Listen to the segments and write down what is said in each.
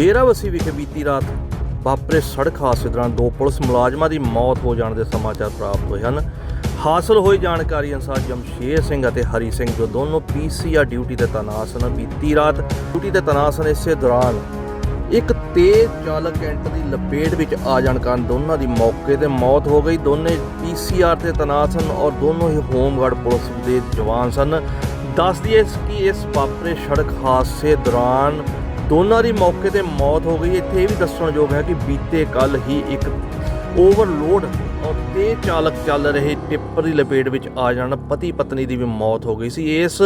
ਡੇਰਾਬੱਸੀ ਵਿਖੇ ਬੀਤੀ ਰਾਤ ਵਾਪਰੇ ਸੜਕ ਹਾਦਸੇ ਦੌਰਾਨ ਦੋ ਪੁਲਿਸ ਮੁਲਾਜ਼ਮਾਂ ਦੀ ਮੌਤ ਹੋ ਜਾਣ ਦੇ ਸਮਾਚਾਰ ਪ੍ਰਾਪਤ ਹੋਏ ਹਨ। ਹਾਸਲ ਹੋਈ ਜਾਣਕਾਰੀ ਅਨੁਸਾਰ ਜਮਸ਼ੇਰ ਸਿੰਘ ਅਤੇ ਹਰੀ ਸਿੰਘ ਜੋ ਦੋਨੋਂ ਪੀਸੀਆਰ ਡਿਊਟੀ ਤੇ ਤੈਨਾਤ ਸਨ, ਬੀਤੀ ਰਾਤ ਡਿਊਟੀ ਤੇ ਤੈਨਾਤ ਸਨ, ਇਸੇ ਦੌਰਾਨ ਇੱਕ ਤੇਜ਼ ਚਾਲਕ ਕੈਂਟ ਦੀ ਲਪੇਟ ਵਿੱਚ ਆ ਜਾਣ ਕਾਰਨ ਦੋਨਾਂ ਦੀ ਮੌਕੇ ਤੇ ਮੌਤ ਹੋ ਗਈ। ਦੋਨੇ ਪੀਸੀਆਰ ਤੇ ਤੈਨਾਤ ਸਨ ਔਰ ਦੋਨੋਂ ਹੀ ਹੋਮਗਾਰਡ ਪੁਲਿਸ ਦੇ ਜਵਾਨ ਸਨ। ਦੱਸ ਦਈਏ ਕਿ ਇਸ ਵਾਪਰੇ ਸੜਕ ਹਾਦਸੇ ਦੌਰਾਨ ਦੋਨਾਂ ਦੀ ਮੌਕੇ ਤੇ ਮੌਤ ਹੋ ਗਈ। ਇੱਥੇ ਇਹ ਵੀ ਦੱਸਣਯੋਗ ਹੈ ਕਿ ਬੀਤੇ ਕੱਲ ਹੀ ਇੱਕ ਓਵਰਲੋਡ ਔਰ ਤੇਜ਼ ਚਾਲਕ ਚੱਲ ਰਹੇ ਟਿੱਪਰ ਦੀ ਲਪੇਟ ਵਿੱਚ ਆ ਜਾਣ। ਪਤੀ ਪਤਨੀ ਦੀ ਵੀ ਮੌਤ ਹੋ ਗਈ ਸੀ। ਇਸ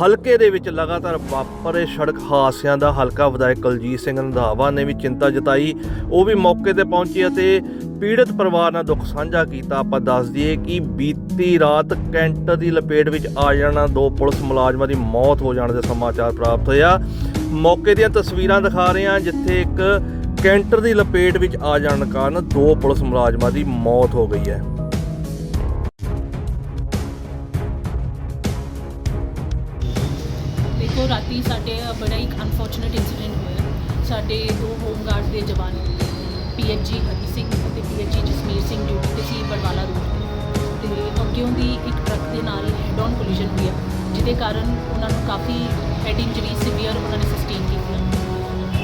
ਹਲਕੇ ਦੇ ਵਿੱਚ ਲਗਾਤਾਰ ਵਾਪਰੇ ਸੜਕ ਹਾਦਸਿਆਂ ਦਾ ਹਲਕਾ ਵਿਧਾਇਕ ਕੁਲਜੀਤ ਸਿੰਘ ਰੰਧਾਵਾ ਨੇ ਵੀ ਚਿੰਤਾ ਜਤਾਈ। ਉਹ ਵੀ ਮੌਕੇ ਤੇ ਪਹੁੰਚੇ ਅਤੇ ਪੀੜਤ ਪਰਿਵਾਰ ਨਾਲ ਦੁੱਖ ਸਾਂਝਾ ਕੀਤਾ। ਆਪਾਂ ਦੱਸ ਦਈਏ ਕਿ ਬੀਤੀ ਰਾਤ ਕੈਂਟ ਦੀ ਲਪੇਟ ਵਿੱਚ ਆ ਜਾਣਾ, ਦੋ ਪੁਲਿਸ ਮੁਲਾਜ਼ਮਾਂ ਦੀ ਮੌਤ ਹੋ ਜਾਣ ਦੇ ਸਮਾਚਾਰ ਪ੍ਰਾਪਤ ਹੋਇਆ। ਮੌਕੇ ਦੀਆਂ ਤਸਵੀਰਾਂ ਦਿਖਾ ਰਹੇ ਹਾਂ, ਜਿੱਥੇ ਇੱਕ ਕੈਂਟਰ ਦੀ ਲਪੇਟ ਵਿੱਚ ਆ ਜਾਣ ਕਾਰਨ ਦੋ ਪੁਲਿਸ ਮੁਲਾਜ਼ਮਾਂ ਦੀ ਮੌਤ ਹੋ ਗਈ ਹੈ। ਦੇਖੋ, ਰਾਤੀ ਸਾਡੇ ਬੜਾ ਇੱਕ ਅਨਫੋਰਚੂਨੇਟ ਇਨਸੀਡੈਂਟ ਹੋਇਆ। ਸਾਡੇ ਦੋ ਹੋਮਗਾਰਡ ਦੇ ਜਵਾਨ ਪੀਐਚਜੀ ਹਰੀ ਸਿੰਘ ਅਤੇ ਪੀਐਚਜੀ ਜਸਮੀਰ ਸਿੰਘ ਡਿਊਟੀ ਤੇ ਸੀ ਬਰਵਾਲਾ ਰੋਡ ਤੇ ਅੱਗਿਓਂ ਦੀ ਇੱਕ ਟਰੱਕ ਦੇ ਨਾਲ ਜਿਹਦੇ ਕਾਰਨ ਉਹਨਾਂ ਨੂੰ ਕਾਫੀ ਹੈਡ ਇੰਜਰੀ ਸੀਵੀਅਰ ਉਹਨਾਂ ਨੇ ਸਸਟੇਨ ਕੀਤੀਆਂ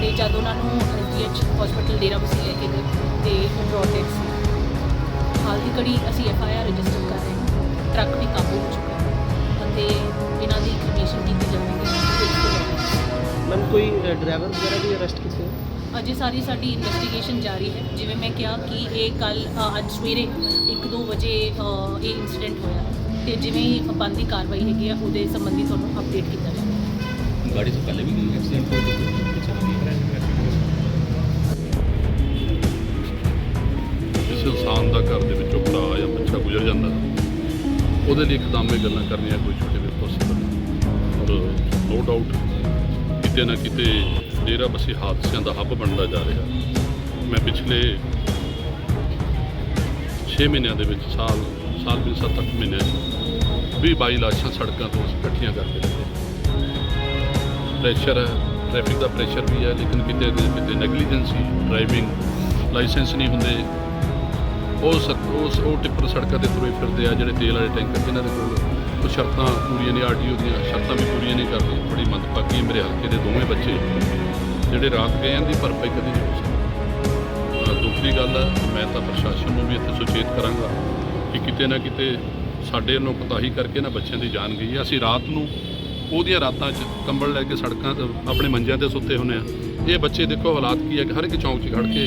ਤੇ ਜਦ ਉਹਨਾਂ ਨੂੰ ਐਸਡੀਐਚ ਹਸਪੀਟਲ ਡੇਰਾਬੱਸੀ ਲੈ ਕੇ ਗਏ ਤੇ ਬ੍ਰੌਡ ਸੀ। ਹਾਲ ਦੀ ਘੜੀ ਅਸੀਂ ਐਫ ਆਈ ਆਰ ਰਜਿਸਟਰ ਕਰ ਰਹੇ ਹਾਂ। ਟਰੱਕ ਵੀ ਕਾਬੂ ਹੋ ਚੁੱਕਾ ਹੈ ਅਤੇ ਇਹਨਾਂ ਦੀ ਕ੍ਰਿਮੀਨੇਸ਼ਨ ਕੀਤੀ ਜਾਵੇਗੀ। ਮੈਮ ਕੋਈ ਡਰਾਈਵਰ ਵਗੈਰਾ ਵੀ ਅਰੈਸਟ ਕੀਤੇ? ਅਜੇ ਸਾਰੀ ਸਾਡੀ ਇਨਵੈਸਟੀਗੇਸ਼ਨ ਜਾਰੀ ਹੈ। ਜਿਵੇਂ ਮੈਂ ਕਿਹਾ ਕਿ ਇਹ ਕੱਲ ਅੱਜ ਸਵੇਰੇ 1-2 ਵਜੇ ਇਹ ਇਨਸੀਡੈਂਟ ਹੋਇਆ। ਤੇ ਜਿਵੇਂ ਹੀ ਬੰਦੀ ਕਾਰਵਾਈ ਹੈਗੀ ਆ ਉਹਦੇ ਸੰਬੰਧੀ ਤੁਹਾਨੂੰ ਅਪਡੇਟ ਕੀਤਾ ਜਾਵੇਗਾ ਗਾੜੀ ਤੋਂ ਪਹਿਲੇ ਵੀ ਐਕਸੀਡੈਂਟ ਹੋਇਆ। ਜਿਸ ਇਨਸਾਨ ਦਾ ਘਰ ਦੇ ਵਿੱਚੋਂ ਭਰਾ ਜਾਂ ਬੱਚਾ ਗੁਜ਼ਰ ਜਾਂਦਾ ਉਹਦੇ ਲਈ ਇੱਕਦਮ ਗੱਲਾਂ ਕਰਨੀਆਂ ਕੋਈ ਛੋਟੇ ਵਿੱਚ ਪੋਸੀਬਲ ਔਰ ਨੋ ਡਾਊਟ ਕਿਤੇ ਨਾ ਕਿਤੇ ਡੇਰਾ ਬਸੀ ਹਾਦਸਿਆਂ ਦਾ ਹੱਬ ਬਣਦਾ ਜਾ ਰਿਹਾ ਮੈਂ ਪਿਛਲੇ 6 ਮਹੀਨਿਆਂ ਦੇ ਵਿੱਚ ਸਾਲ ਸਾਲ ਵੀ 7-8 ਮਹੀਨੇ ਵੀਹ 22 ਲਾਸ਼ਾਂ ਸੜਕਾਂ ਤੋਂ ਅਸੀਂ ਇਕੱਠੀਆਂ ਕਰਕੇ ਰੱਖੇ ਪ੍ਰੈਸ਼ਰ ਹੈ ਟ੍ਰੈਫਿਕ ਦਾ ਪ੍ਰੈਸ਼ਰ ਵੀ ਹੈ, ਲੇਕਿਨ ਕਿਤੇ ਕਿਤੇ ਨੈਗਲੀਜੈਂਸੀ ਡਰਾਈਵਿੰਗ ਲਾਇਸੈਂਸ ਨਹੀਂ ਹੁੰਦੇ। ਉਹ ਸਕ- ਉਸ ਉਹ ਟਿੱਪਰ ਸੜਕਾਂ ਤੇ ਤੁਰੇ ਫਿਰਦੇ ਆ, ਜਿਹੜੇ ਤੇਲ ਵਾਲੇ ਟੈਂਕਰ ਜਿਨ੍ਹਾਂ ਦੇ ਕੋਲ। ਉਹ ਸ਼ਰਤਾਂ ਪੂਰੀਆਂ ਨਹੀਂ ਆਰਟੀਓ ਦੀਆਂ ਸ਼ਰਤਾਂ ਵੀ ਪੂਰੀਆਂ ਨਹੀਂ ਕਰਦੇ। ਬੜੀ ਮੰਦਭਾਗੀ ਹੈ ਮੇਰੇ ਹਲਕੇ ਦੇ ਦੋਵੇਂ ਬੱਚੇ ਜਿਹੜੇ ਰਾਤ ਗਏ ਹਨ ਦੀ ਭਰਪਾਈ ਕਦੇ ਨਹੀਂ ਹੋ ਸਕਦੀ। ਅਹ ਦੁੱਖ ਗੱਲ ਹੈ, ਮੈਂ ਤਾਂ ਪ੍ਰਸ਼ਾਸਨ ਨੂੰ ਵੀ ਇੱਥੇ ਸੁਚੇਤ ਕਰਾਂਗਾ ਕਿ ਕਿਤੇ ਨਾ ਕਿਤੇ ਸਾਡੇ ਵੱਲੋਂ ਕੁਤਾਹੀ ਕਰਕੇ ਨਾ ਬੱਚਿਆਂ ਦੀ ਜਾਨ ਗਈ ਹੈ ਅਸੀਂ ਰਾਤ ਨੂੰ ਉਹਦੀਆਂ ਰਾਤਾਂ 'ਚ ਕੰਬਲ ਲੈ ਕੇ ਸੜਕਾਂ ਤੇ ਆਪਣੇ ਮੰਜਿਆਂ ਤੇ ਸੁੱਤੇ ਹੁੰਦੇ ਆ। ਇਹ ਬੱਚੇ ਦੇਖੋ ਹਾਲਾਤ ਕੀ ਹੈ ਕਿ ਹਰ ਇੱਕ ਚੌਂਕ 'ਚ ਖੜ ਕੇ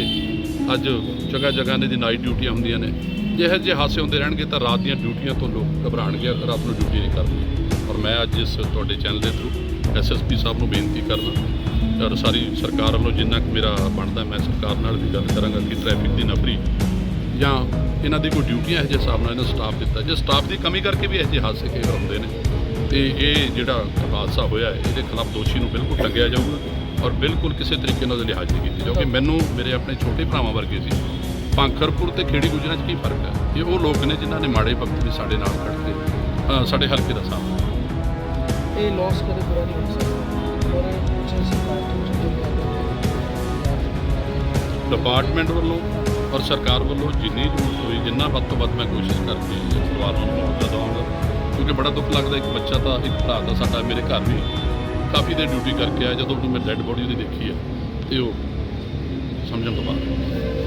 ਅੱਜ ਜਗ੍ਹਾ ਜਗ੍ਹਾ ਨੇ ਦੀ ਨਾਈਟ ਡਿਊਟੀਆਂ ਹੁੰਦੀਆਂ ਨੇ। ਜਿਹੇ ਜਿਹੇ ਹਾਸੇ ਹੁੰਦੇ ਰਹਿਣਗੇ ਤਾਂ ਰਾਤ ਦੀਆਂ ਡਿਊਟੀਆਂ ਤੋਂ ਲੋਕ ਘਬਰਾਣਗੇ, ਰਾਤ ਨੂੰ ਡਿਊਟੀ ਨਹੀਂ ਕਰਨੀ ਔਰ ਮੈਂ ਅੱਜ ਇਸ ਤੁਹਾਡੇ ਚੈਨਲ ਦੇ ਥਰੂ ਐਸਐਸਪੀ ਸਾਹਿਬ ਨੂੰ ਬੇਨਤੀ ਕਰਦਾ ਔਰ ਸਾਰੀ ਸਰਕਾਰ ਵੱਲੋਂ ਜਿੰਨਾ ਕੁ ਮੇਰਾ ਬਣਦਾ, ਮੈਂ ਸਰਕਾਰ ਨਾਲ ਵੀ ਗੱਲ ਕਰਾਂਗਾ ਕਿ ਟ੍ਰੈਫਿਕ ਦੀ ਨਫਰੀ ਜਾਂ ਇਹਨਾਂ ਦੀ ਕੋਈ ਡਿਊਟੀਆਂ ਇਹੋ ਜਿਹੇ ਹਿਸਾਬ ਨਾਲ ਇਹਨਾਂ ਸਟਾਫ ਦਿੱਤਾ। ਜੇ ਸਟਾਫ ਦੀ ਕਮੀ ਕਰਕੇ ਵੀ ਇਹੋ ਜਿਹੇ ਹਾਦਸੇ ਕਈ ਹੁੰਦੇ ਨੇ ਤੇ ਇਹ ਜਿਹੜਾ ਹਾਦਸਾ ਹੋਇਆ ਹੈ, ਇਹਦੇ ਖਿਲਾਫ ਦੋਸ਼ੀ ਨੂੰ ਬਿਲਕੁਲ ਟੰਗਿਆ ਜਾਊਗਾ ਔਰ ਬਿਲਕੁਲ ਕਿਸੇ ਤਰੀਕੇ ਨਾਲ ਲਿਹਾਜ਼ ਨਹੀਂ ਕੀਤੀ ਜਾਊਗੀ। ਮੈਨੂੰ ਮੇਰੇ ਆਪਣੇ ਛੋਟੇ ਭਰਾਵਾਂ ਵਰਗੇ ਸੀ। ਪਾਂਖਰਪੁਰ ਤੇ ਖੇੜੀ ਗੁਜਰਾਂ 'ਚ ਕੀ ਫ਼ਰਕ ਹੈ? ਇਹ ਉਹ ਲੋਕ ਨੇ ਜਿਨ੍ਹਾਂ ਨੇ ਮਾੜੇ ਵਕਤ ਵੀ ਸਾਡੇ ਨਾਲ ਖੜ ਕੇ ਸਾਡੇ ਹਲਕੇ ਦਾ ਸਾਥ ਦਿੱਤਾ। ਇਹ ਲਾਸ ਕਦੇ ਪੂਰਾ ਨਹੀਂ ਹੋ ਸਕਦਾ। ਔਰ ਕੁਝ ਸਰਕਾਰ ਤੋਂ ਡਿਪਾਰਟਮੈਂਟ ਵੱਲੋਂ ਔਰ ਸਰਕਾਰ ਵੱਲੋਂ ਜਿੰਨੀ ਜ਼ਰੂਰਤ ਹੋਈ, ਜਿੰਨਾ ਵੱਧ ਤੋਂ ਵੱਧ ਮੈਂ ਕੋਸ਼ਿਸ਼ ਕਰਕੇ ਪਰਿਵਾਰ ਨੂੰ ਮੁਆਵਜ਼ਾ ਦਵਾਂਗਾ ਕਿਉਂਕਿ ਬੜਾ ਦੁੱਖ ਲੱਗਦਾ, ਇੱਕ ਬੱਚਾ ਤਾਂ ਇੱਕ ਭਰਾ ਦਾ ਸਾਡਾ ਮੇਰੇ ਘਰ ਵੀ ਕਾਫੀ ਦੇਰ ਡਿਊਟੀ ਕਰਕੇ ਆਇਆ, ਜਦੋਂ ਉਹਨੂੰ ਮੈਂ ਡੈੱਡ ਬੋਡੀ ਉਹਦੀ ਦੇਖੀ ਹੈ ਤੇ ਉਹ ਸਮਝਣ ਤੋਂ ਬਾਅਦ।